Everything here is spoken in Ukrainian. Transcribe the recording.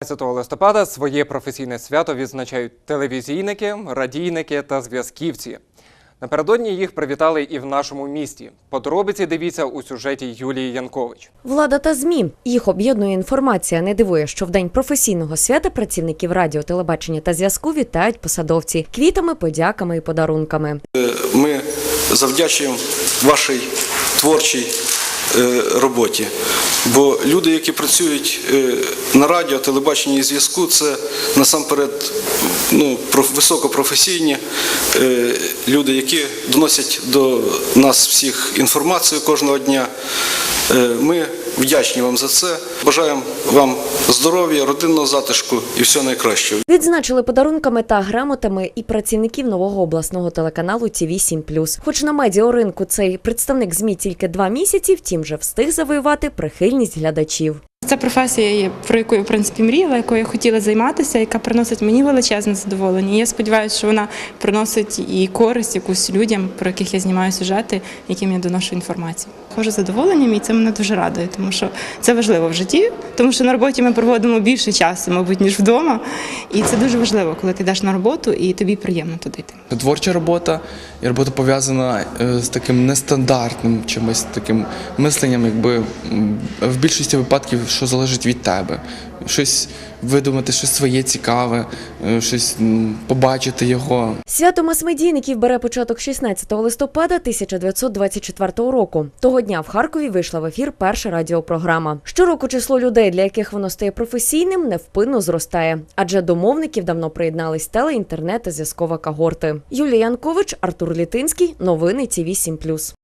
15 листопада своє професійне свято відзначають телевізійники, радійники та зв'язківці. Напередодні їх привітали і в нашому місті. Подробиці дивіться у сюжеті Юлії Янкович. Влада та змі їх об'єднує інформація. Не дивує, що в день професійного свята працівників радіо, телебачення та зв'язку вітають посадовці квітами, подяками і подарунками. Ми завдячуємо вашій творчій роботі. Бо люди, які працюють е, на радіо, телебаченні і зв'язку, це насамперед ну, високопрофесійні е, люди, які доносять до нас всіх інформацію кожного дня. Е, Ми вдячні вам за це. Бажаємо вам здоров'я, родинного затишку і всього найкращого. Відзначили подарунками та грамотами і працівників нового обласного телеканалу ТІВІ 7 Хоч на медіоринку цей представник змі тільки два місяці, втім вже встиг завоювати прихильність глядачів. Це професія, про яку я в принципі мріяла, якою я хотіла займатися, яка приносить мені величезне задоволення. І я сподіваюся, що вона приносить і користь якусь людям, про яких я знімаю сюжети, яким я доношу інформацію. Хожу задоволенням, і це мене дуже радує, тому що це важливо в житті, тому що на роботі ми проводимо більше часу, мабуть, ніж вдома. І це дуже важливо, коли ти йдеш на роботу і тобі приємно туди йти. Творча робота і робота пов'язана е, з таким нестандартним чимось таким мисленням, якби в більшості випадків, що залежить від тебе. Щось видумати, щось своє цікаве, е, щось побачити його. Свято мас-медійників бере початок 16 листопада 1924 року. Того дня в Харкові вийшла в ефір перша радіопрограма. Щороку число людей, для яких воно стає професійним, невпинно зростає, адже до мовників давно приєднались теле, інтернет та зв'язкова когорти. Юлія Янкович, Артур Літинський. Новини ТІВІ 7+.